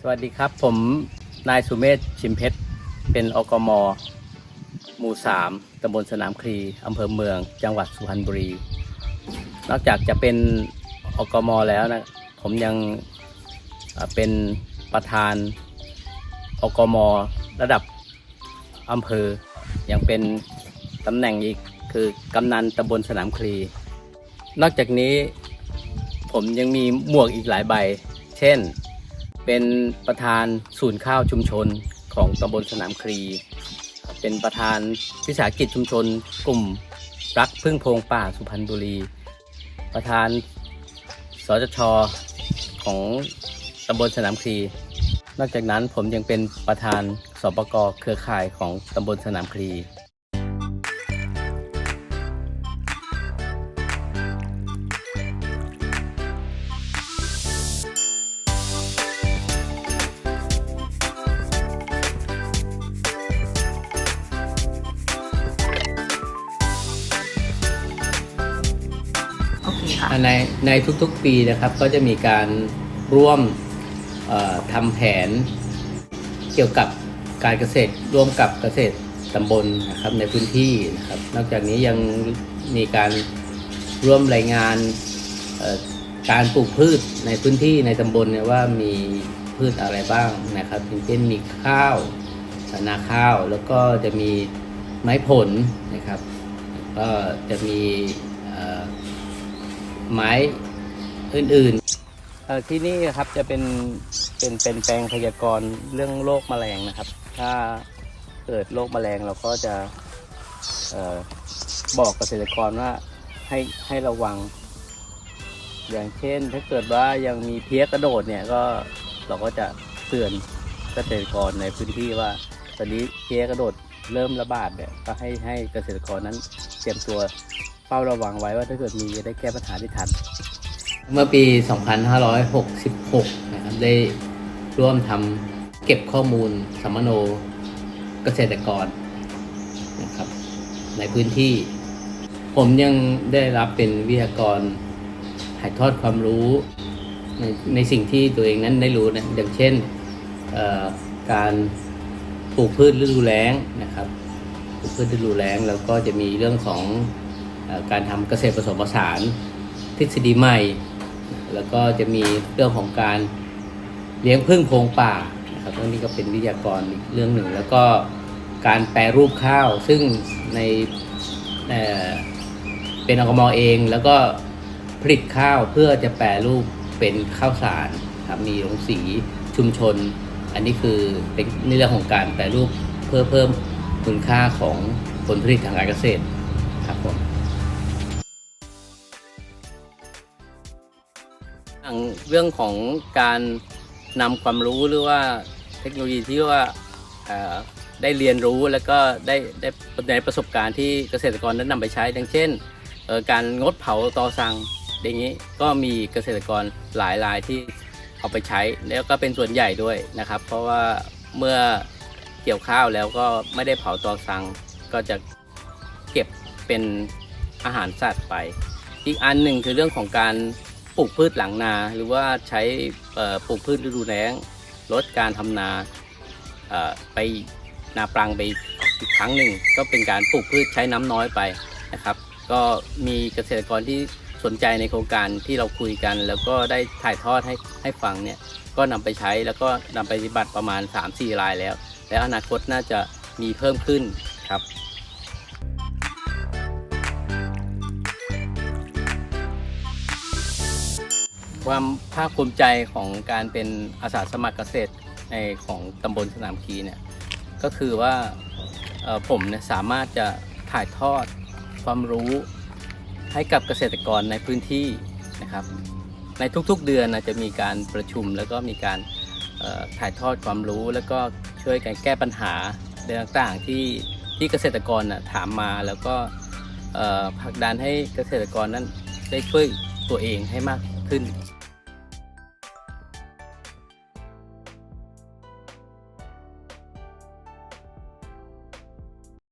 สวัสดีครับ ผมนายสุเมธชิมเพชร เป็นอกม หมู่ 3ตำบลสนามคลีอำเภอเมือง จังหวัดสุพรรณบุรี นอกจากจะเป็นอกม แล้วนะ ผมยังเป็นประธานอกม ระดับอำเภอ ยังเป็นตำแหน่งอีกคือกำนันตำบลสนามคลี นอกจากนี้ผมยังมีหมวกอีกหลายใบ เช่น เป็นประธานศูนย์ข้าวชุมชนของตำบลสนามครี เป็นประธานวิสาหกิจชุมชน กลุ่มรักพึ่งโพงป่าสุพรรณบุรี ประธานสจชของตำบลสนามครีนอกจากนั้นผมยังเป็นประธานสปกเครือข่ายของตำบลสนามครี ในในทุกๆปีนะครับก็จะมีการร่วมทำแผนเกี่ยวกับการเกษตรร่วมกับเกษตรตำบลนะครับในพื้นที่นะครับ นอกจากนี้ยังมีการร่วมรายงานการปลูกพืชในพื้นที่ในตำบลเนี่ยว่ามีพืชอะไรบ้างนะครับเช่นมีข้าวนาข้าวแล้วก็จะมีไม้ผลนะครับ ก็จะมี ไม้อื่นๆเอ่อที่นี่ครับจะเป็นเป็นเป็นแปลงพยากรณ์เรื่องโรคแมลงนะครับ ถ้าเกิดโรคแมลงเราก็จะออบอกเกษตรกรว่าให้ให้ระวัง อย่างเช่น ถ้าเกิดว่ายังมีเพี้ยกระโดดเนี่ยก็เราก็จะเตือนเกษตรกรในพื้นที่ว่า ตอนนี้เพี้ยกระโดดเริ่มระบาดเนี่ยก็ให้ให้เกษตรกรนั้นเตรียมตัว เฝ้าระวังไว้ว่าถ้าเกิดมีจะได้แก้ปัญหาได้ทัน เมื่อปี 2566 นะครับได้ร่วมทำเก็บข้อมูลสัมมโนเกษตรกรนะครับในพื้นที่ ผมยังได้รับเป็นวิทยากรถ่ายทอดความรู้ในในสิ่งที่ตัวเองนั้นได้รู้นะอย่างเช่นการปลูกพืชฤดูแล้งนะครับปลูกพืชฤดูแล้งแล้วก็จะมีเรื่องของ การทำเกษตรผสมผสานทฤษฎีใหม่ แล้วก็จะมีเรื่องของการเลี้ยงพึ่งโพงป่านะครับเรื่องนี้ก็เป็นวิทยากรอีกเรื่องหนึ่ง แล้วก็การแปรรูปข้าวซึ่งในเเป็นอกมเอง แล้วก็ผลิตข้าวเพื่อจะแปรรูปเป็นข้าวสารครับมีโรงสีชุมชน อันนี้คือเป็นในเรื่องของการแปรรูปเพื่อเพิ่มคุณค่าของผลผลิตทางการเกษตรครับผม เรื่องของการนำความรู้หรือว่าเทคโนโลยีที่ว่าได้เรียนรู้แล้วก็ได้ได้ในประสบการณ์ที่เกษตรกรนั้นนำไปใช้ดังเช่น การงดเผาตอสังอย่างนี้ก็มีเกษตรกรหลายรายที่เอาไปใช้แล้วก็เป็นส่วนใหญ่ด้วยนะครับ เพราะว่าเมื่อเกี่ยวข้าวแล้วก็ไม่ได้เผาตอสังก็จะเก็บเป็นอาหารสัตว์ไป อีกอันหนึ่งคือเรื่องของการ ปลูกพืชหลังนา หรือว่าใช้ปลูกพืชฤดูแล้ง ลดการทำนาไปนาปรังไปอีกครั้งหนึ่งก็เป็นการปลูกพืชใช้น้ำน้อยไปนะครับ ก็มีเกษตรกรที่สนใจในโครงการที่เราคุยกัน แล้วก็ได้ถ่ายทอดให้ให้ฟังเนี่ยก็นำไปใช้แล้วก็นำไปปฏิบัติประมาณ 3-4 รายแล้ว และอนาคตน่าจะมีเพิ่มขึ้นครับ ความภาคภูมิใจของการเป็นอาสาสมัครเกษตรในของตำบลสนามคีเนี่ยก็คือว่าผมเนี่ยสามารถจะถ่ายทอดความรู้ให้กับเกษตรกรในพื้นที่นะครับ ในทุกๆเดือนนะจะมีการประชุมแล้วก็มีการถ่ายทอดความรู้ แล้วก็ช่วยกันแก้ปัญหาเรื่องต่างๆที่ที่เกษตรกรนะถามมาแล้วก็ผลักดันให้เกษตรกรนั้นได้ช่วยตัวเองให้มาก 的你。